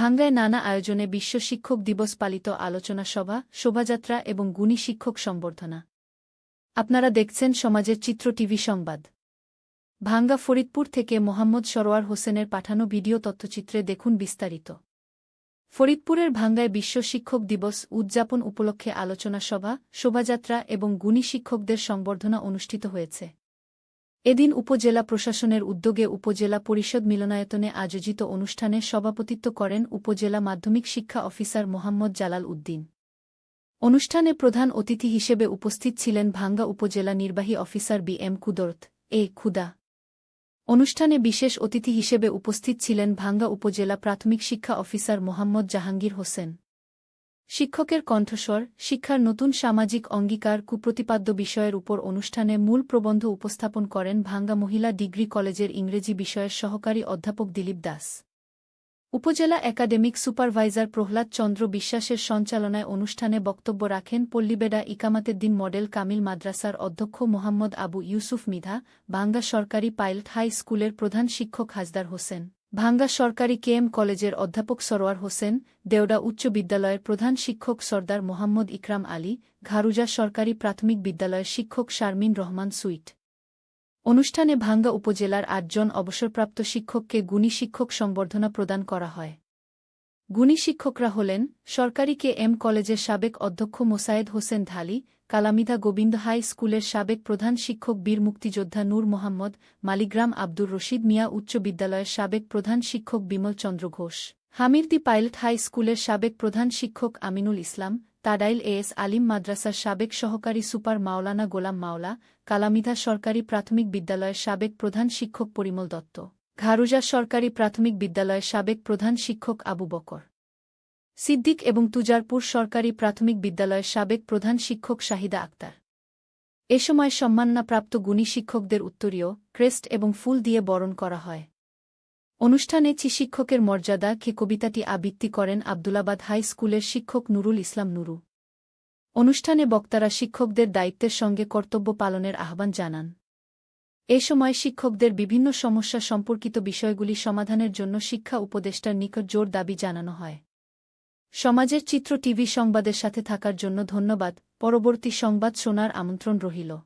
ভাঙ্গায় নানা আয়োজনে বিশ্ব শিক্ষক দিবস পালিত আলোচনা সভা, শোভাযাত্রা এবং গুণী শিক্ষক সম্বর্ধনা। আপনারা দেখছেন সমাজের চিত্র টিভি সংবাদ। ভাঙ্গা ফরিদপুর থেকে মোহাম্মদ সরোয়ার হোসেনের পাঠানো ভিডিও তথ্যচিত্রে দেখুন বিস্তারিত। ফরিদপুরের ভাঙ্গায় বিশ্ব শিক্ষক দিবস উদযাপন উপলক্ষে আলোচনা সভা, শোভাযাত্রা এবং গুণী শিক্ষকদের সংবর্ধনা অনুষ্ঠিত হয়েছে। এদিন উপজেলা প্রশাসনের উদ্যোগে উপজেলা পরিষদ মিলনায়তনে আয়োজিত অনুষ্ঠানে সভাপতিত্ব করেন উপজেলা মাধ্যমিক শিক্ষা অফিসার মোহাম্মদ জালাল উদ্দিন। অনুষ্ঠানে প্রধান অতিথি হিসেবে উপস্থিত ছিলেন ভাঙ্গা উপজেলা নির্বাহী অফিসার বি এম কুদরত, এ খুদা। অনুষ্ঠানে বিশেষ অতিথি হিসেবে উপস্থিত ছিলেন ভাঙ্গা উপজেলা প্রাথমিক শিক্ষা অফিসার মোহাম্মদ জাহাঙ্গীর হোসেন। শিক্ষকের কণ্ঠস্বর, শিক্ষার নতুন সামাজিক অঙ্গীকার, কুপ্রতিপাদ্য বিষয়ের উপর অনুষ্ঠানে মূল প্রবন্ধ উপস্থাপন করেন ভাঙ্গা মহিলা ডিগ্রি কলেজের ইংরেজি বিষয়ের সহকারী অধ্যাপক দিলীপ দাস। উপজেলা একাডেমিক সুপারভাইজার প্রহ্লাদ চন্দ্র বিশ্বাসের সঞ্চালনায় অনুষ্ঠানে বক্তব্য রাখেন পল্লীবেডা ইকামাতেদ্দিন মডেল কামিল মাদ্রাসার অধ্যক্ষ মোহাম্মদ আবু ইউসুফ মিধা, ভাঙ্গা সরকারি পাইলট হাই স্কুলের প্রধান শিক্ষক হাজদার হোসেন। ভাঙ্গা সরকারি কেএম কলেজের অধ্যাপক সরোয়ার হোসেন, দেওডা উচ্চ বিদ্যালয়ের প্রধান শিক্ষক সর্দার মোহাম্মদ ইকরাম আলী, ঘারুজা সরকারি প্রাথমিক বিদ্যালয়ের শিক্ষক শারমিন রহমান সুইট। অনুষ্ঠানে ভাঙ্গা উপজেলার আটজন অবসরপ্রাপ্ত শিক্ষককে গুণী শিক্ষক সংবর্ধনা প্রদান করা হয়। গুণী শিক্ষকরা হলেন সরকারি কে এম কলেজের সাবেক অধ্যক্ষ মোসায়েদ হোসেন ধালি কালামিদা গোবিন্দ হাই স্কুলের সাবেক প্রধান শিক্ষক বীর মুক্তিযোদ্ধা নূর মোহাম্মদ, মালিগ্রাম আব্দুর রশিদ মিয়া উচ্চ বিদ্যালয়ের সাবেক প্রধান শিক্ষক বিমল চন্দ্র ঘোষ হামিরদি পাইলট হাই স্কুলের সাবেক প্রধান শিক্ষক আমিনুল ইসলাম, তাডাইল এস আলিম মাদ্রাসার সাবেক সহকারী সুপার মাওলানা গোলাম মাওলা কালামিধা সরকারি প্রাথমিক বিদ্যালয়ের সাবেক প্রধান শিক্ষক পরিমল দত্ত। ঘারুজা সরকারি প্রাথমিক বিদ্যালয়ের সাবেক প্রধান শিক্ষক আবু বকর। সিদ্দিক এবং তুজারপুর সরকারি প্রাথমিক বিদ্যালয়ের সাবেক প্রধান শিক্ষক শাহিদা আক্তার। এ সময় সম্মাননাপ্রাপ্ত গুণী শিক্ষকদের উত্তরীয়, ক্রেস্ট এবং ফুল দিয়ে বরণ করা হয়। অনুষ্ঠানে চি শিক্ষকের মর্যাদা খে কবিতাটি আবৃত্তি করেন আবদুলাবাদ হাই স্কুলের শিক্ষক নুরুল ইসলাম নুরু। অনুষ্ঠানে বক্তারা শিক্ষকদের দায়িত্বের সঙ্গে কর্তব্য পালনের আহ্বান জানান। এ সময় শিক্ষকদের বিভিন্ন সমস্যা সম্পর্কিত বিষয়গুলি সমাধানের জন্য শিক্ষা উপদেষ্টার নিকট জোর দাবি জানানো হয়। সমাজের চিত্র টিভি সংবাদের সাথে থাকার জন্য ধন্যবাদ। পরবর্তী সংবাদ শোনার আমন্ত্রণ রহিল